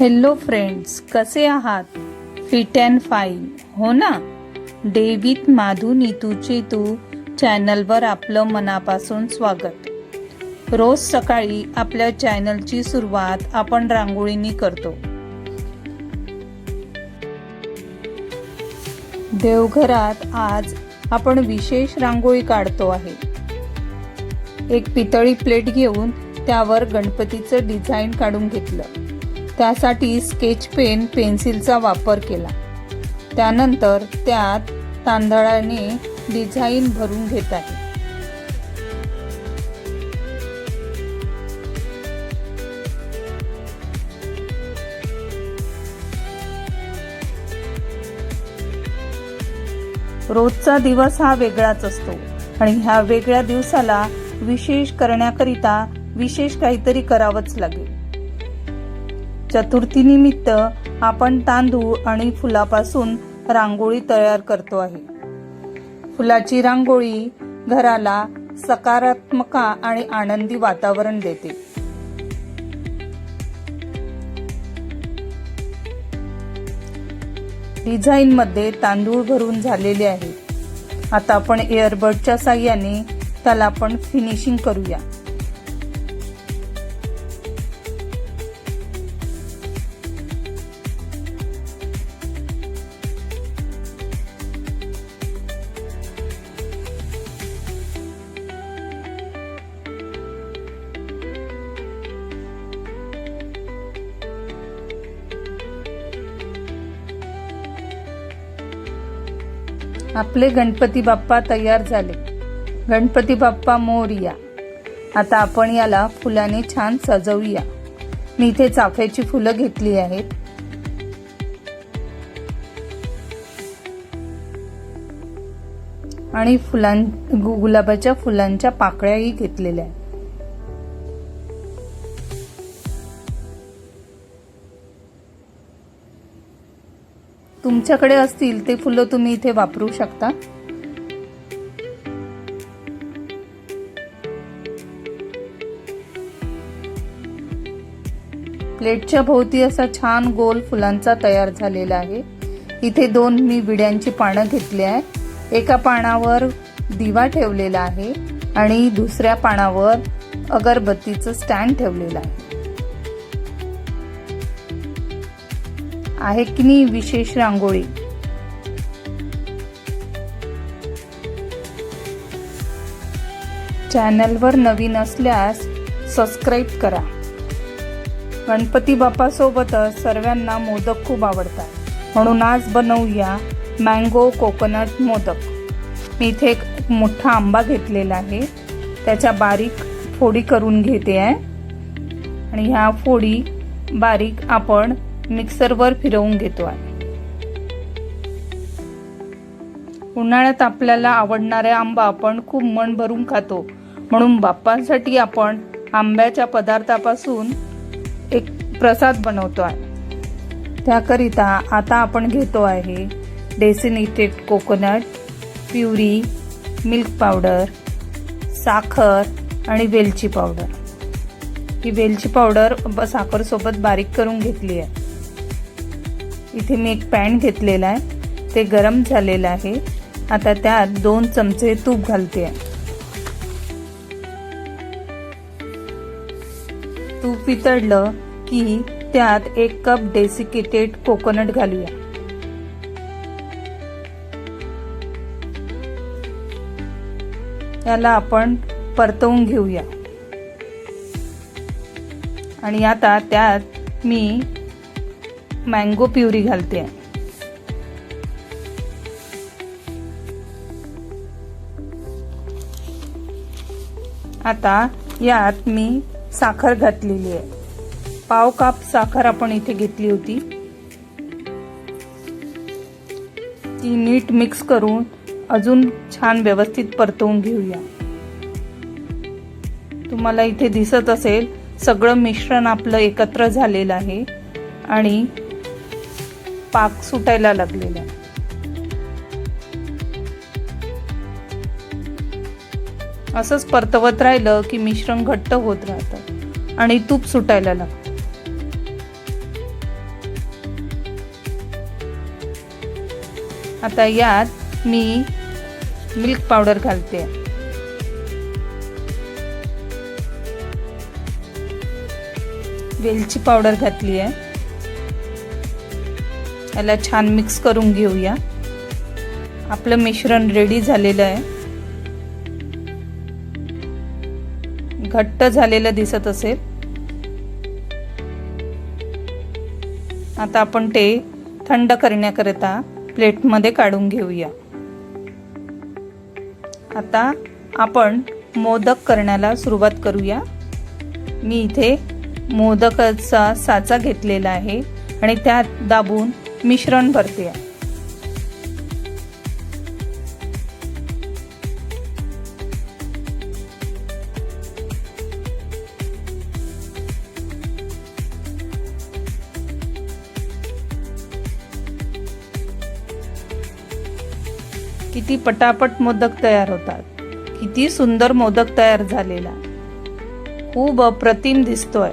Hello friends कसे आहात? Fit and fine हो ना? डेवित माधू नीतूचे तू चॅनलवर आपलं मनापासून स्वागत. रोज सकाळी आपल्या चॅनलची सुरुवात आपण रांगोळीनी करतो. देवघरात आज आपण विशेष रांगोळी काढतो आहे. एक पितळी प्लेट घेऊन त्यावर गणपतीचं डिझाईन काढून घेतलं. त्यासाठी स्केच पेन पेन्सिलचा वापर केला. त्यानंतर त्यात तांदळाने डिझाईन भरून घेत आहे. रोजचा दिवस हा वेगळाच असतो आणि ह्या वेगळ्या दिवसाला विशेष करण्याकरिता विशेष काहीतरी करावंच लागेल. चतुर्थीनिमित्त आपण तांदूळ आणि फुलापासून रांगोळी तयार करतो आहे. फुलाची रांगोळी घराला सकारात्मक आणि आनंदी वातावरण देते. डिझाईन मध्ये तांदूळ भरून झालेले आहे. आता आपण एअरबडच्या साह्याने त्याला आपण फिनिशिंग करूया. आपले गणपती बाप्पा तयार झाले. गणपती बाप्पा मोरया. आता आपण याला फुलाने छान सजवूया. मी इथे चाफ्याची फुलं घेतली आहेत. आणि फुलां गु- गुलाबाच्या फुलांच्या पाकळ्याही घेतलेल्या आहेत. तुमच्याकडे असतील ते फुलं तुम्ही इथे वापरू शकता. प्लेटच्या भोवती असा छान गोल फुलांचा तयार झालेला आहे. इथे दोन मी विड्यांची पानं घेतली आहे एका पानावर दिवा ठेवलेला आहे आणि दुसऱ्या पानावर अगरबत्तीचं स्टँड ठेवलेलं आहे. आहे की नाही विशेष रांगोळी? चॅनलवर नवीन असल्यास सबस्क्राईब करा. गणपती बाप्पासोबतच सर्वांना मोदक खूप आवडतात. म्हणून आज बनवूया मँगो कोकोनट मोदक. मी इथे एक मोठा आंबा घेतलेला आहे. त्याच्या बारीक फोडी करून घेते आहे. आणि ह्या फोडी बारीक आपण मिक्सरवर फिरवून घेतो आहे उन्हाळ्यात आपल्याला आवडणारा आंबा आपण खूप मन भरून खातो. म्हणून बाप्पांसाठी आपण आंब्याच्या पदार्थापासून एक प्रसाद बनवतो आहे त्याकरिता आता आपण घेतो आहे desiccated coconut puree milk powder साखर आणि वेलची पावडर. ही वेलची पावडर साखरसोबत बारीक करून घेतली आहे. इथे मी एक पॅन घेतलेला आहे. ते गरम झालेलं आहे. आता त्यात दोन चमचे तूप घालते आहे तूप वितळलं की त्यात एक कप डेसिकेटेड कोकोनट घालूया. याला आपण परतवून घेऊया. आणि आता त्यात मी मँगो प्युरी घालते. आहे आता यात मी साखर घातलेली आहे. पाव काप साखर आपण इथे घेतली होती. ती नीट मिक्स करून अजून छान व्यवस्थित परतवून घेऊया. तुम्हाला इथे दिसत असेल सगळं मिश्रण आपलं एकत्र झालेलं आहे. आणि पाक सुटायला लागलेला असंच परतवत राहिलं की मिश्रण घट्ट होत राहतं आणि तूप सुटायला लागतं. आता यात मी मिल्क पावडर घालते. वेलची पावडर घातली आहे. याला छान मिक्स करून घेऊया. आपलं मिश्रण रेडी झालेलं आहे. घट्ट झालेलं दिसत असेल. आता आपण ते थंड करण्याकरिता प्लेटमध्ये काढून घेऊया. आता आपण मोदक करण्याला सुरुवात करूया. मी इथे मोदकाचा साचा घेतलेला आहे आणि त्यात दाबून मिश्रण भरते. किती पटापट मोदक तयार होतात. किती सुंदर मोदक तयार झालेला. खूप अप्रतिम दिसतोय.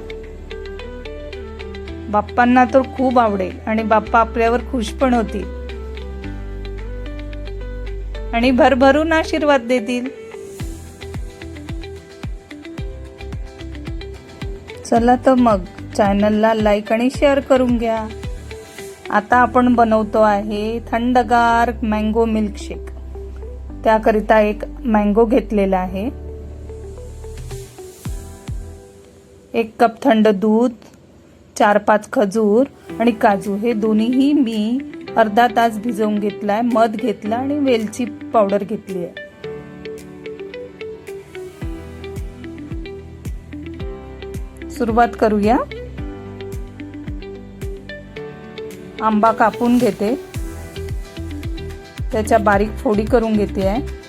बाप्पांना तर खूप आवडेल आणि बाप्पा आपल्यावर खुश पण होतील. आणि भरभरून आशीर्वाद देतील. चला तर मग चॅनलला लाईक आणि शेअर करून घ्या. आता आपण बनवतो आहे थंडगार मँगो मिल्कशेक. त्याकरिता एक मँगो घेतलेला आहे. एक कप थंड दूध. चार पाच खजूर आणि काजू हे दोन्हीही मी अर्धा तास भिजवून घेतलाय मध घेतला आणि वेलची पावडर घेतली आहे. सुरुवात करूया. आंबा कापून घेते. त्याच्या बारीक फोडी करून घेते. आहे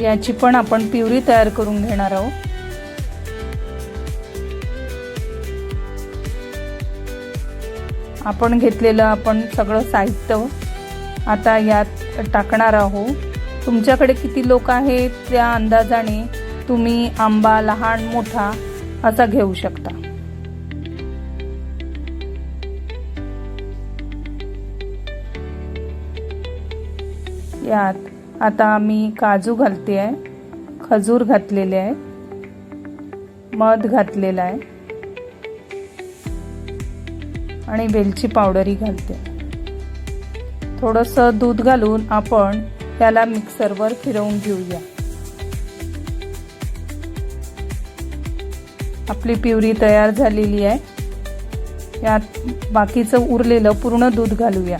याची पण आपण प्युरी तयार करून घेणार आहोत. आपण घेतलेलं आपण सगळं साहित्य आता यात टाकणार आहोत. तुमच्याकडे किती लोक आहेत त्या अंदाजाने तुम्ही आंबा लहान मोठा असा घेऊ शकता. यात आता मी काजू घालते आहे. खजूर घातलेले आहे. मध घातलेला आहे. आणि वेलची पावडरही घालते. थोडंसं दूध घालून आपण त्याला मिक्सरवर फिरवून घेऊया. आपली प्युरी तयार झालेली आहे. यात बाकीचं उरलेलं पूर्ण दूध घालूया.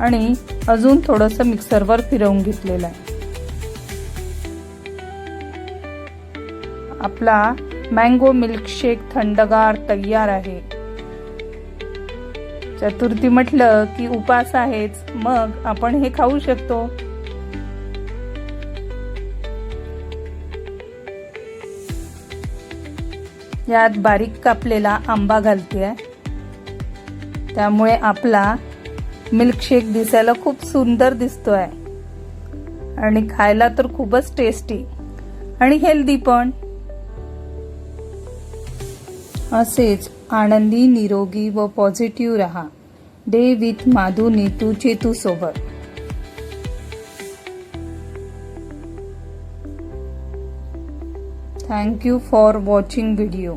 आणि अजून थोडंसं मिक्सरवर फिरवून घेतलेलं आहे. आपला मँगो मिल्कशेक थंडगार तयार आहे. चतुर्थी म्हटलं की उपास आहेच मग आपण हे खाऊ शकतो. यात बारीक कापलेला आंबा घालते त्यामुळे आपला मिल्कशेक दिसायला खूप सुंदर दिसतोय. आणि खायला तर खूपच टेस्टी आणि हेल्दी पण. असेच आनंदी निरोगी व पॉझिटिव्ह रहा. डे विथ माधू नीतू चेतू सोबत. Thank you for watching video